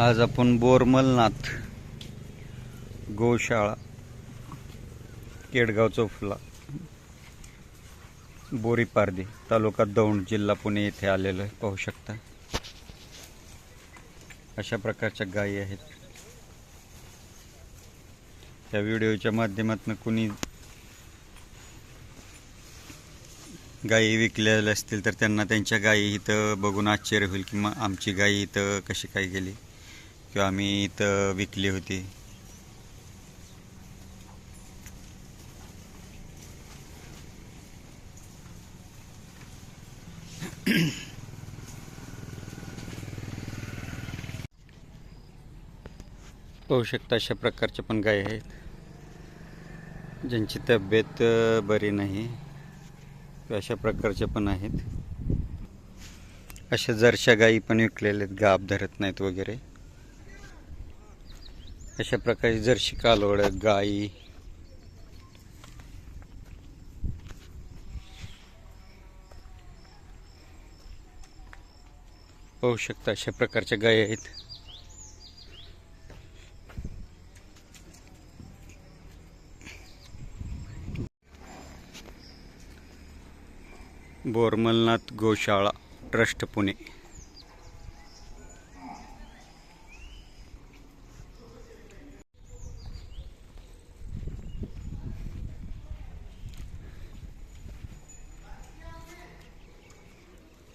आज आपण बोरमलनाथ गोशाळा केडगाव चौफला बोरीपारदी तालुका दौंड जिल्हा पुणे येथे आलेलो आहे. पाहू शकता. अशा प्रकारच्या गायी आहेत. या व्हिडिओच्या माध्यमातून कुणी गायी विकलेल्या असतील तर त्यांना त्यांच्या गायी इथं बघून आश्चर्य होईल की मग आमची गायी इथं कशी काय गेली. किंवा आम्ही इथं विकली होती. पाहू शकता अशा प्रकारच्या पण गाय आहेत. ज्यांची तब्येत बरी नाही. अशा प्रकारच्या पण आहेत. अशा जरशा गायी पण विकलेल्या आहेत गाप धरत नाहीत वगैरे. अशा प्रकारे जर्शी कालवड गाई. पाहू शकता अशा प्रकारच्या गायी आहेत. बोरमलनाथ गोशाळा ट्रस्ट पुणे.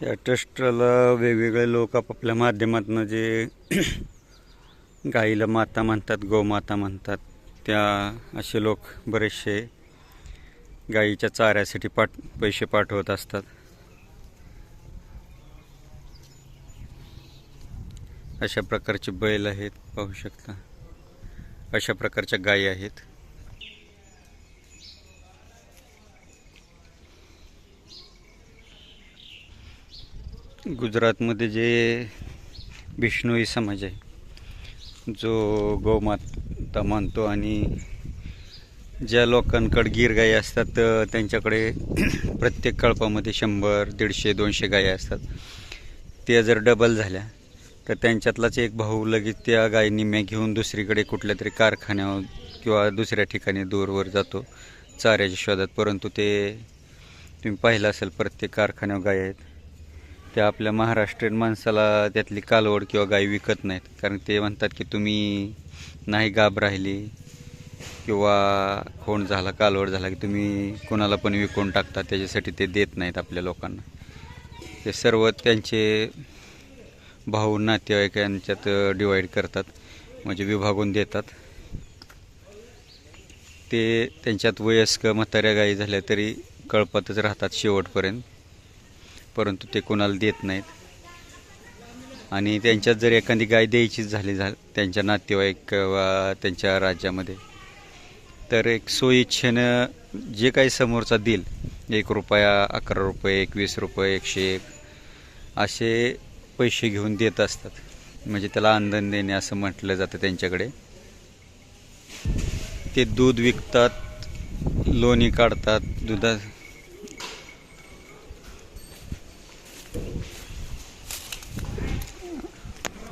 या ट्रस्टला वेगवेगळे लोक आपापल्या माध्यमातून जे गाईला माता म्हणतात गोमाता म्हणतात त्या असे लोक बरेचसे गाईच्या चाऱ्यासाठी पाठ पैसे पाठवत असतात. अशा प्रकारचे बैल आहेत पाहू शकता. अशा प्रकारच्या गायी आहेत. गुजरातमध्ये जे विष्णूई समाज आहे जो गोमाता मानतो आणि ज्या लोकांकडे गिर गायी असतात त्यांच्याकडे प्रत्येक कळपामध्ये शंभर दीडशे दोनशे गायी असतात. त्या जर डबल झाल्या तर त्यांच्यातलाच एक भाऊ लगेच त्या गायी निम्या घेऊन दुसरीकडे कुठल्या तरी कारखान्यावर किंवा दुसऱ्या ठिकाणी दूरवर जातो चाऱ्याच्या शोधात. परंतु ते तुम्ही पाहिलं असेल प्रत्येक कारखान्यावर गाय आहेत. त्या आपल्या महाराष्ट्रीयन माणसाला त्यातली कालवड किंवा गाय विकत नाहीत. कारण ते म्हणतात की तुम्ही नाही गाब राहिली किंवा खोंड झाला कालवड झाला की तुम्ही कोणाला पण विकून टाकता त्याच्यासाठी ते देत नाहीत आपल्या लोकांना. ते सर्व त्यांचे भाऊ नातेवाईक यांच्यात डिवाईड करतात म्हणजे विभागून देतात. ते त्यांच्यात वयस्क म्हाताऱ्या गायी झाल्या तरी कळपातच राहतात शेवटपर्यंत. परंतु ते कोणाला देत नाहीत. आणि त्यांच्यात जर एखादी गाय द्यायचीच झाली झाल त्यांच्या नातेवाईक किंवा त्यांच्या राज्यामध्ये तर एक सोयीच्छेनं जे काही समोरचा देईल एक रुपया अकरा रुपये एकवीस रुपये एकशे एक असे पैसे घेऊन देत असतात. म्हणजे त्याला आंदन देणे असं म्हटलं जातं त्यांच्याकडे. ते दूध विकतात लोणी काढतात दुधा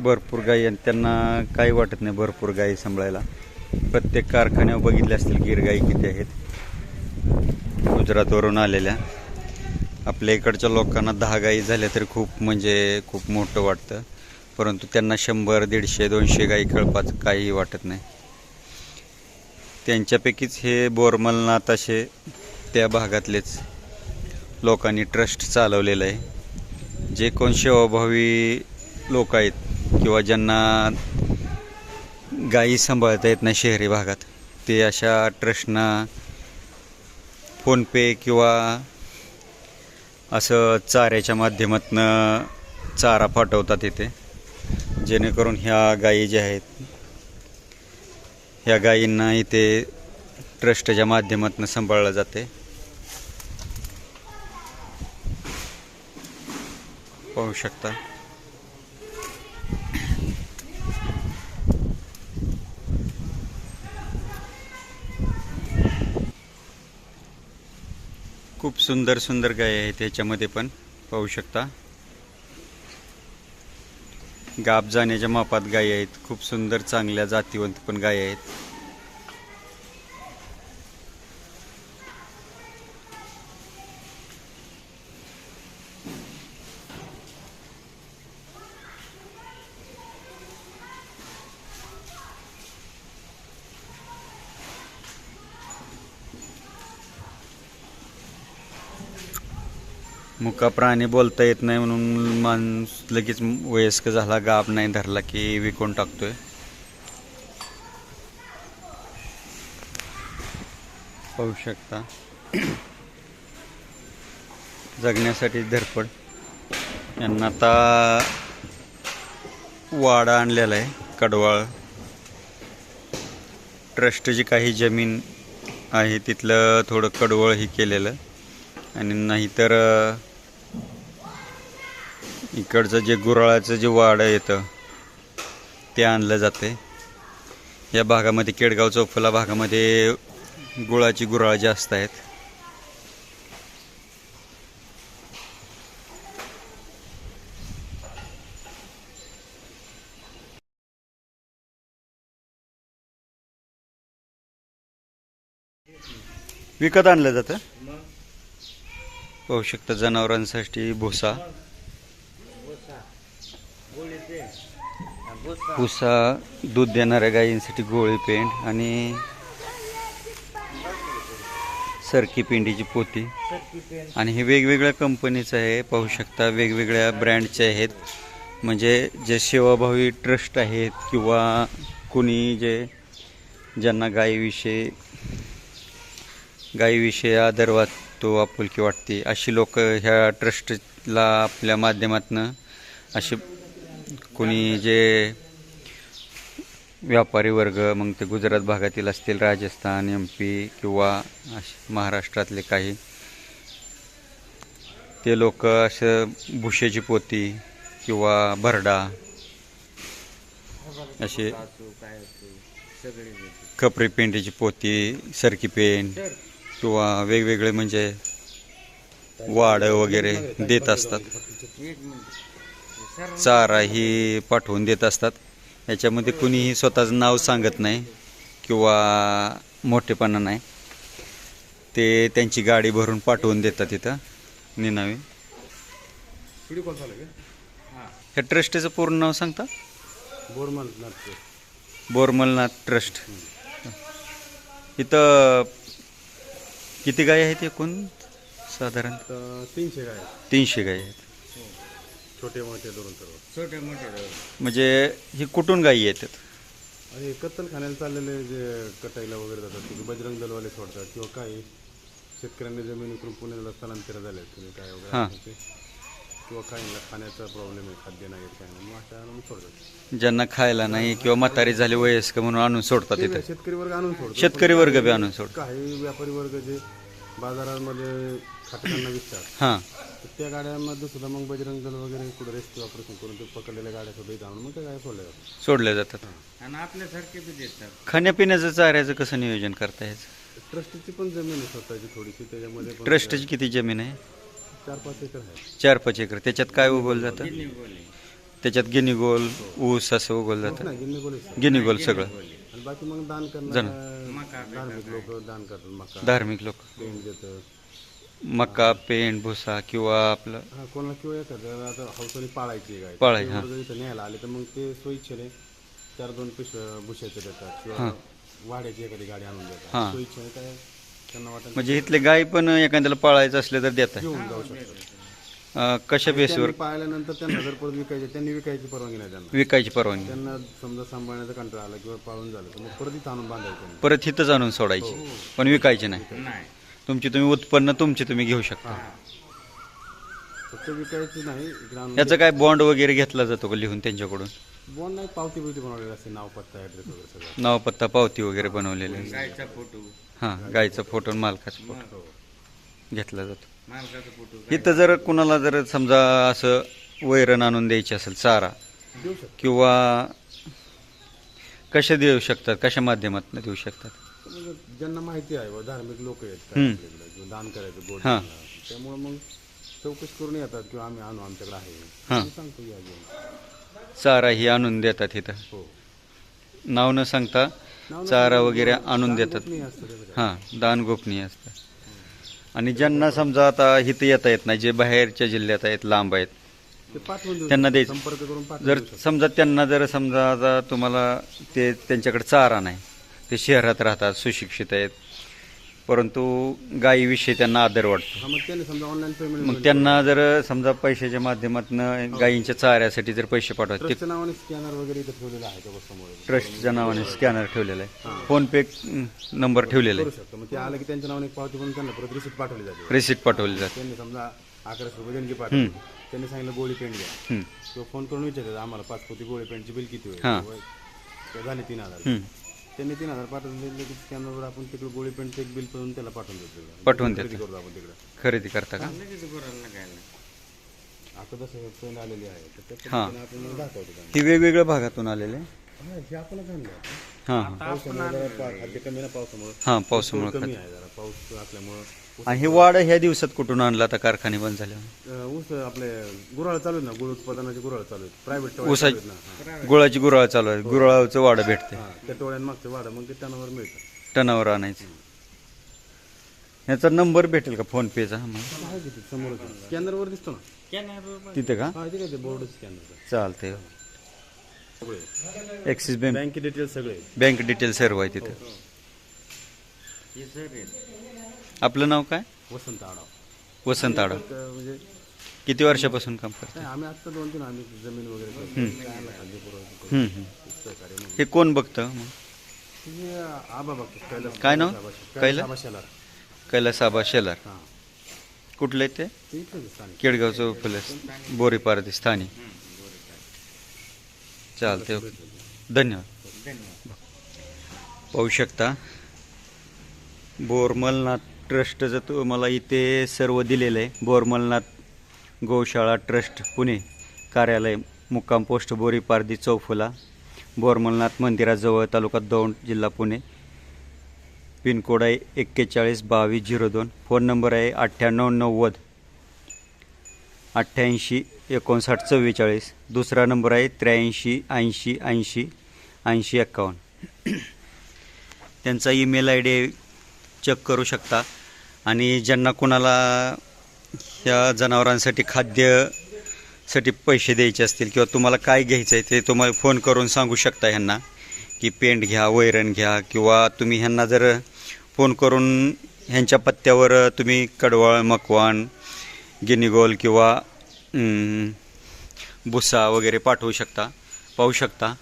भरपूर गाई आणि त्यांना काही वाटत नाही भरपूर गाई सांभाळायला. प्रत्येक कारखान्यावर बघितल्या असतील गिर गाई किती आहेत. गुजरातवरून आलेल्या. आपल्या इकडच्या लोकांना दहा गाई झाल्या तरी खूप म्हणजे खूप मोठं वाटतं. परंतु त्यांना शंभर दीडशे दोनशे गाई कळपाच काही वाटत नाही. त्यांच्यापैकीच हे बोरमलनाथ असे त्या भागातलेच लोकांनी ट्रस्ट चालवलेलं आहे. जे कोण सेवाभावी लोक आहेत किंवा ज्यांना गायी सांभाळता येत नाही शहरी भागात ते अशा ट्रस्टना फोनपे किंवा असं चाऱ्याच्या माध्यमातून चारा पाठवतात इथे. जेणेकरून ह्या गायी ज्या आहेत ह्या गायींना इथे ट्रस्टच्या माध्यमातून सांभाळलं जाते. पाहू शकता. सुंदर सुंदर गाय आहेत त्याच्यामध्ये पण पाहू शकता. गाप जाण्याच्या मापात गाय आहेत. खूप सुंदर चांगल्या जातीवंत पण गाय आहेत. मुका प्राणी बोलता येत नाही म्हणून माणूस लगेच वयस्क झाला गाब नाही धरला की विकून टाकतोय. पाहू शकता. जगण्यासाठी धरपड यांना आता वाडा आणलेला आहे कडवाळ. ट्रस्टची काही जमीन आहे तिथलं थोडं कडवळ ही केलेलं. आणि नाहीतर इकडचं जे गुराळाचं जे वाडं येतं ते आणलं जाते या भागामध्ये केडगाव चौफुला भागामध्ये गुळाची गुराळ जास्त आहेत. विकत आणलं जातं? पाहू शकता जनावरांसाठी भुसा. भुसा दूध देणाऱ्या गायींसाठी गोळी पेंट आणि सरकी पेंडीची पोती. आणि हे वेगवेगळ्या कंपनीचं आहे पाहू शकता वेगवेगळ्या ब्रँडचे आहेत. म्हणजे जे सेवाभावी ट्रस्ट आहेत किंवा कुणी जे ज्यांना गायीविषयी गायीविषयी आदर वाटतो आपुलकी वाटते अशी लोक ह्या ट्रस्टला आपल्या माध्यमातनं असे कोणी जे व्यापारी वर्ग मग ते गुजरात भागातील असतील राजस्थान एम पी किंवा महाराष्ट्रातले काही ते लोक असं भुशेची पोती किंवा भरडा असे खपरी पेंटीची पोती सरकी पेंड किंवा वेगवेगळे म्हणजे वाड वगैरे देत असतात. चारा ही पाठवून देत असतात. याच्यामध्ये कुणीही स्वतःचं नाव सांगत नाही किंवा मोठेपणा नाही. ते त्यांची गाडी भरून पाठवून देतात तिथं निनावी. ह्या ट्रस्टचं पूर्ण नाव सांगता? बोरमल नाटके बोरमलनाथ ट्रस्ट. इथं किती गाय आहेत एकूण? साधारण? तीनशे गाय. तीनशे गाय आहेत. छोटे मोठे धरून सर्व छोटे मोठे म्हणजे ही कुठून गायी येतात? आणि कत्तल खाण्याला चाललेले जे कटाईला वगैरे जातात ते बजरंग दलवाले सोडतात किंवा काही शेतकऱ्यांनी जमीन विकून पुण्याला स्थलांतर झाले तुम्ही काय वगैरे हां. ते. किंवा काहींना खाण्याचा प्रॉब्लेम आहे खाद्य नाही काही नाही मग अशा आणून सोडतात. ज्यांना खायला नाही किंवा म्हातारी झाली वयस्क म्हणून आणून सोडतात इथं. शेतकरी वर्ग आणून सोडतो शेतकरी वर्ग बी आणून सोडतात. काही व्यापारी वर्ग जे बाजारामध्ये खाटकांना विकतात. हां. तर त्या गाड्यांमध्ये सुद्धा मग बजरंग दल वगैरे कुठं रेस्क्यू ऑपरेशन करून ते पकडलेल्या गाड्या सुद्धा इथं आणून मग त्या गाड्या सोडल्या जातात. सोडले जातात. आणि आपल्यासारखे बी देतात. खाण्यापिण्याचं चाऱ्याचं कसं नियोजन करता याचं? ट्रस्टची पण जमीन आहे स्वतःची थोडीशी त्याच्यामध्ये पण ट्रस्टची किती जमीन आहे? चार पाच एकर आहे. चार पाच एकर. त्याच्यात काय उगवलं जातं? निघोले त्याच्यात गिनीगोल ऊस असं उगवलं जातं? नाही गिन्नी गिनीगोल सगळं. आणि बाकी मग दान करणार धार्मिक लोक दान करतात मका. धार्मिक लोक. पेंट देतं मका पेंड भुसा किंवा आपलं हा कोणाला किंवा एखाद्याला आता हौसाने पाळायची गाय पाळाय, ते हा. जर इथं न्यायला आले तर मग ते सोयीच्छेने चार दोन पिशव्या भुशाचे देतात किंवा वाड्याची एखादी गाडी आणून हा. देतात सोयीच्छेने काय त्यांना वाटेल म्हणजे इथले गाय पण एखाद्याला पाळायचं असले तर देत घेऊन जाऊ शकतात. कशा बेसवर? त्यांनी पाळल्यानंतर त्यांना जर परत विकायचे त्यांनी विकायची परवानगी नाही त्यांना. विकायची परवानगी. त्यांना समजा सांभाळण्याचा कंटाळा आला किंवा पाळून झालं तर मग परत इथं आणून बांधायचं त्यांनी. परत इथंच आणून सोडायची. पण विकायची नाही. नाही. तुमची तुम्ही उत्पन्न तुमचे तुम्ही घेऊ शकता. फक्त विकायची नाही इकडे आणून याचं काय बॉन्ड वगैरे घेतला जातो का लिहून त्यांच्याकडून? बॉन्ड नाही पावती बिवती बनवलेली असते नाव पत्ता ऍड्रेस वगैरे सगळं. नाव पत्ता पावती वगैरे बनवलेले. गायचा फोटो हां गायचा फोटो आणि मालकाचा फोटो घेतला जातो. इथं जर कुणाला जर समजा असं वैरण आणून द्यायची असेल चारा किंवा कशा देऊ शकतात? कशा माध्यमातून देऊ शकतात? ज्यांना माहिती आहे बा धार्मिक लोक आहेत काय आपल्याकडे किंवा दान करायचं गोड हां. त्यामुळे मग चौकशी करून येतात किंवा आम्ही आणू आमच्याकडे आहे. हां. आम्ही सांगतो या घेऊन चारा ही आणून देतात इथं. हो. नाव न सांगता चारा वगैरे आणून देतात. गोपनीय असतं त्याचं. काय. हां दान गोपनीय असतं. आणि ज्यांना समजा आता इथं येता येत नाही जे बाहेरच्या जिल्ह्यात आहेत लांब आहेत ते पाठवून देऊ त्यांना. द्यायचं. संपर्क करून पाठवून जर देऊ शकतो. समजा त्यांना जर समजा आता तुम्हाला ते त्यांच्याकडे चारा नाही ते शहरात राहतात सुशिक्षित आहेत परंतु गायीविषयी त्यांना आदर वाटतो. मग त्यांनी समजा ऑनलाईन पेमेंट मग त्यांना जर समजा पैशाच्या माध्यमातून गायींच्या चाऱ्यासाठी जर पैसे पाठवायचे ते ट्रस्टच्या नावाने स्कॅनर वगैरे इथं ठेवलेला आहे समोर ट्रस्टच्या नावाने स्कॅनर ठेवलेला आहे. फोन पे नंबर ठेवलेला करू आहे शकतो. मग ते आलं की त्यांच्या नावाने एक पावती म्हणून त्यांना परत रिसिप्ट पाठवली जाते. रिसिप्ट पाठवली जाते. त्यांनी समजा अकराशे रुपये देणगी पाठवली. त्यांनी सांगितलं गोळी पेंट घ्या. हम्म. किंवा फोन करून विचारतात आम्हाला पाच पोती गोळी पेंटची बिल किती होईल? हां. किंवा ते झाले तीन हजार. त्यांनी तीन हजार पाठवून दिले की स्कॅनरवर आपण तिकडे गोळी पेंटचं एक बिल करून त्याला पाठवून देतो तिकडे. पाठवून खरेदी देतो. करतो आपण तिकडे खरेदी करता का लगेच गुरांना काय नाही आता जसं पेन आलेली आहे तर त्या हां. पद्धतीने आपण दाखवतो त्यांना. ही वेगवेगळ्या भागातून आलेले हा, आता. हां. पावसामुळे जरा पा- खाद्य कमी ना पावसामुळे? हां पावसामुळे कमी आहे जरा पाऊस असल्यामुळं आणि हे वाड ह्या दिवसात कुठून आणला आता कारखाने बंद झाल्यावर? अं, ऊस आपले गुराळ चालू आहेत ना गुळ उत्पादनाचे गुराळ चालू आहेत. प्रायव्हेट ऊसाची- ना हा. गुळाची गुराळ चालू आहे गुराळाचं वाड भेटते हा, त्या टोळ्यांमागचं वाढ मग ते टनावर मिळतं. टनावर आणायचं. ह्याचा नंबर भेटेल का फोन पेचा? आम्हाला आहे समोर स्कॅनरवर दिसतो ना? तिथे का? हा ठीक आहे बोर्ड स्कॅनर चालते सगळे ॲक्सिस बँक बँक डिटेल सगळे. बँक डिटेल सर्व आहे तिथे. हे आहेत आपलं नाव काय? वसंत आडाव. वसंत आडव. तर म्हणजे किती वर्षापासून काम करते? आम्ही आत्ता दोन तीन आम्ही जमीन वगैरे करतो. आम्हाला सहकार्य म्हणून. हे कोण बघतं? मग हे आबा बघतो. कैलास काय नाव? कैलास कैलास? आबा शेलार. कैलासाबा शेलार. हा. कुठले ते? ते इथलेच आहे स्थानिक. केडगावचं प्लस बोरी पारदी स्थानिक. चालते धन्यवाद. धन्यवाद पाहू शकता बोरमलनाथ ट्रस्टचं तुम्हाला इथे सर्व दिलेलं आहे बोरमलनाथ गोशाळा ट्रस्ट पुणे कार्यालय मुक्काम पोस्ट बोरी पारदी चौफुला बोरमलनाथ मंदिराजवळ तालुका दौंड जिल्हा पुणे पिनकोड आहे एक्केचाळीस बावीस झिरो दोन. फोन नंबर आहे अठ्ठ्याण्णव नव्वद अठ्ठ्याऐंशी एकोणसाठ चव्वेचाळीस. दुसरा नंबर आहे त्र्याऐंशी ऐंशी ऐंशी ऐंशी एक्कावन्न. त्यांचा ईमेल आय डी चेक करू शकता. आणि ज्यांना कोणाला ह्या जनावरांसाठी खाद्यसाठी पैसे द्यायचे असतील किंवा तुम्हाला काय घ्यायचं आहे ते तुम्हाला फोन करून सांगू शकता ह्यांना की पेंट घ्या वैरण घ्या किंवा तुम्ही ह्यांना जर फोन करून ह्यांच्या पत्त्यावर तुम्ही कडवळ मकवान गिनीगोल किंवा भुसा वगैरे पाठवू शकता पाहू शकता.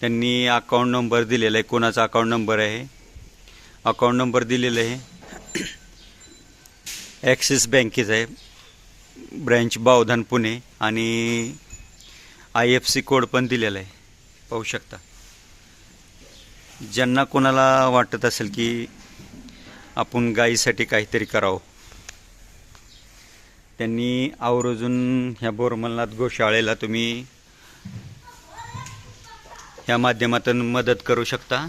त्यांनी अकाउंट नंबर दिलेला आहे. कोणाचा अकाउंट नंबर आहे? अकाउंट नंबर दिलेला आहे. ॲक्सिस बँकेचा आहे. ब्रँच बावधान पुणे आणि आय एफ सी कोड पण दिलेला आहे. पाहू शकता. ज्यांना कोणाला वाटत असेल की आपण गाईसाठी काहीतरी करावं त्यांनी आवर्जून ह्या बोरमलनाथ गोशाळेला तुम्ही ह्या माध्यमातून मदत करू शकता.